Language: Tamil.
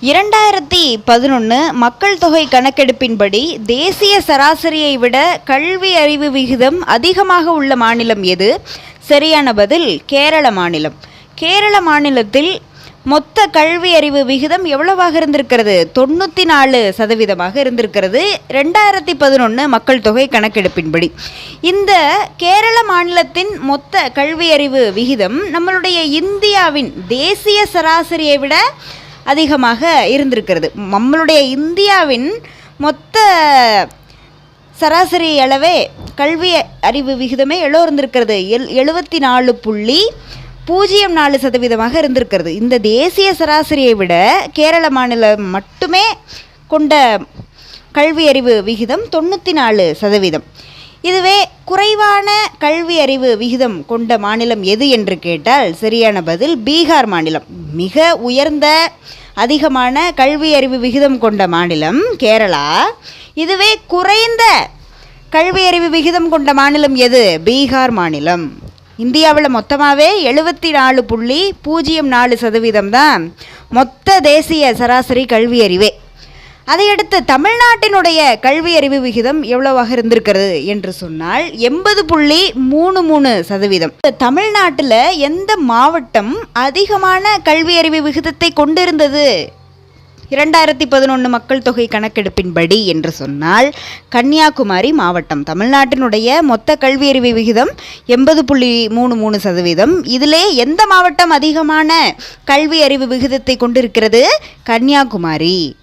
இரண்டாயிரத்தி பதினொன்று மக்கள் தொகை கணக்கெடுப்பின்படி தேசிய சராசரியை விட கல்வி அறிவு விகிதம் அதிகமாக உள்ள மாநிலம் எது? சரியான பதில் கேரள மாநிலம். கேரள மாநிலத்தில் மொத்த கல்வி அறிவு விகிதம் எவ்வளவாக இருந்திருக்கிறது? தொண்ணூற்றி நாலு சதவீதமாக இருந்திருக்கிறது. ரெண்டாயிரத்தி பதினொன்று மக்கள் தொகை கணக்கெடுப்பின்படி. இந்த கேரள மாநிலத்தின் மொத்த கல்வி அறிவு விகிதம் நம்மளுடைய இந்தியாவின் தேசிய சராசரியை விட அதிகமாக இருந்திருக்கிறது. நம்மளுடைய இந்தியாவின் மொத்த சராசரி அளவே கல்வி அறிவு விகிதமே எவ்வளோ இருந்திருக்கிறது. எல் எழுபத்தி நாலு புள்ளி பூஜ்ஜியம் நாலு சதவீதமாக இருந்திருக்கிறது. இந்த தேசிய சராசரியை விட கேரள மாநிலம் மட்டுமே கொண்ட கல்வி அறிவு விகிதம் தொண்ணூற்றி நாலு சதவீதம். இதுவே குறைவான கல்வி அறிவு விகிதம் கொண்ட மாநிலம் எது என்று கேட்டால் சரியான பதில் பீகார் மாநிலம். மிக உயர்ந்த அதிகமான கல்வி அறிவு விகிதம் கொண்ட மாநிலம் கேரளா. இதுவே குறைந்த கல்வி அறிவு விகிதம் கொண்ட மாநிலம் எது? பீகார் மாநிலம். இந்தியாவில் மொத்தமாகவே எழுபத்தி நாலு புள்ளி பூஜ்ஜியம் நாலு சதவீதம் தான் மொத்த தேசிய சராசரி கல்வி அறிவே அதையடுத்து தமிழ்நாட்டினுடைய கல்வி அறிவு விகிதம் எவ்வளவாக இருந்திருக்கிறது என்று சொன்னால் எண்பது புள்ளி மூணு மூணு சதவீதம். தமிழ்நாட்டில் எந்த மாவட்டம் அதிகமான கல்வி அறிவு விகிதத்தை கொண்டிருந்தது? இரண்டாயிரத்தி பதினொன்று மக்கள் தொகை கணக்கெடுப்பின்படி என்று சொன்னால் கன்னியாகுமரி மாவட்டம். தமிழ்நாட்டினுடைய மொத்த கல்வி அறிவு விகிதம் எண்பது புள்ளி மூணு மூணு சதவீதம். இதிலே எந்த மாவட்டம் அதிகமான கல்வி அறிவு விகிதத்தை கொண்டிருக்கிறது? கன்னியாகுமரி.